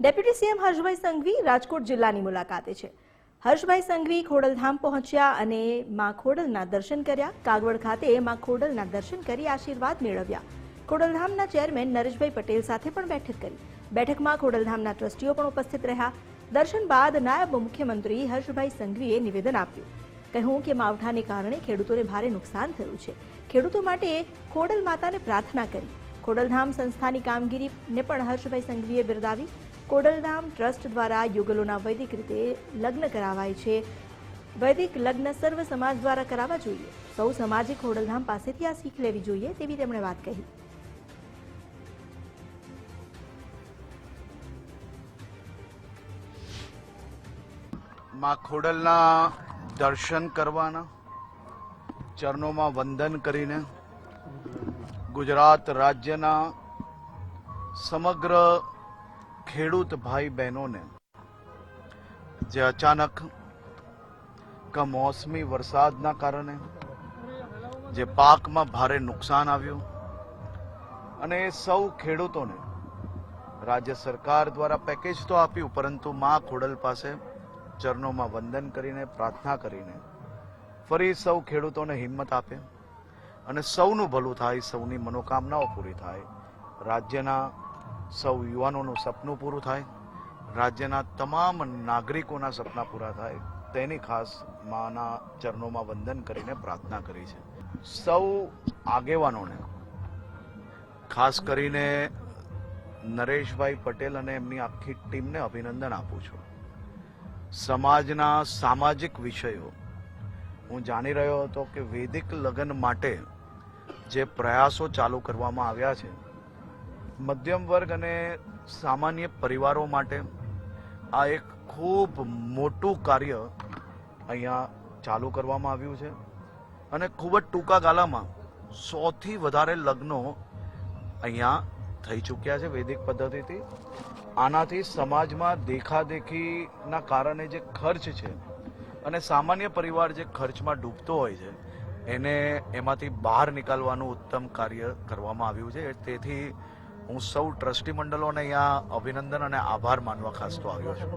Deputy CM Harshbhai Sanghvi Rajkot જિલ્લાની મુલાકાતે છે. હર્ષભાઈ સંઘવી ખોડલધામ પહોંચ્યા અને માં ખોડલના દર્શન કર્યા. કાગવડ ખાતે માં ખોડલના દર્શન કરી આશીર્વાદ મેળવ્યા. ખોડલધામના ચેરમેન નરેશભાઈ પટેલ સાથે પણ બેઠક કરી. બેઠકમાં ખોડલધામના ટ્રસ્ટીઓ પણ ઉપસ્થિત રહ્યા. દર્શન બાદ નાયબ મુખ્યમંત્રી હર્ષભાઈ સંઘવીએ નિવેદન આપ્યું. કહ્યું કે માવઠાને કારણે ખેડૂતોને ભારે નુકસાન થયું છે. ખેડૂતો માટે ખોડલ માતાને પ્રાર્થના કરી. ખોડલધામ સંસ્થાની કામગીરીને પણ હર્ષભાઈ સંઘવીએ બિરદાવી. ખોડલધામ ટ્રસ્ટ દ્વારા યુગલોના વૈદિક રીતે લગ્ન કરાવાય છે. વૈદિક લગ્ન સર્વ સમાજ દ્વારા કરાવવા જોઈએ. સૌ સમાજે ખોડલધામ પાસેથી આ શીખ લેવી જોઈએ તેવી તેમણે વાત કહી. માં ખોડલના દર્શન કરવાના, ચરણોમાં વંદન કરીને ગુજરાત રાજ્યના સમગ્ર ખેડૂત ભાઈ બહેનોને જે અચાનક કમોસમી વરસાદના કારણે જે પાકમાં ભારે નુકસાન આવ્યું અને એ સૌ ખેડૂતોને રાજ્ય સરકાર દ્વારા પેકેજ તો આપ્યું, પરંતુ મા ખોડલ પાસે ચરણોમાં વંદન કરીને, પ્રાર્થના કરીને ફરી સૌ ખેડૂતોને હિંમત આપે અને સૌનું ભલું થાય, સૌની મનોકામનાઓ પૂરી થાય. રાજ્યના સૌ યુવાનોનું સપનું પૂરું થાય, રાજ્યના તમામ નાગરિકોના સપના પૂરા થાય, તેની ખાસ માના ચરણોમાં વંદન કરીને પ્રાર્થના કરી છે. સૌ આગેવાનોને, ખાસ કરીને નરેશભાઈ પટેલ અને એમની આખી ટીમને અભિનંદન આપું છું. સમાજના સામાજિક વિષયો, હું જાણી રહ્યો હતો કે વૈદિક લગ્ન માટે જે પ્રયાસો ચાલુ કરવામાં આવ્યા છે મધ્યમ વર્ગ અને સામાન્ય પરિવારો માટે આ એક ખૂબ મોટું કાર્ય અહીંયા ચાલુ કરવામાં આવ્યું છે અને ખૂબ જ ટૂંકા ગાળામાં સૌથી વધારે લગ્નો અહીંયા થઈ ચૂક્યા છે વૈદિક પદ્ધતિથી. આનાથી સમાજમાં દેખાદેખીના કારણે જે ખર્ચ છે અને સામાન્ય પરિવાર જે ખર્ચમાં ડૂબતો હોય છે, એને એમાંથી બહાર નીકાળવાનું ઉત્તમ કાર્ય કરવામાં આવ્યું છે. તેથી હું સૌ ટ્રસ્ટી મંડળોને અહીંયા અભિનંદન અને આભાર માનવા ખાસ તો આવ્યો છું.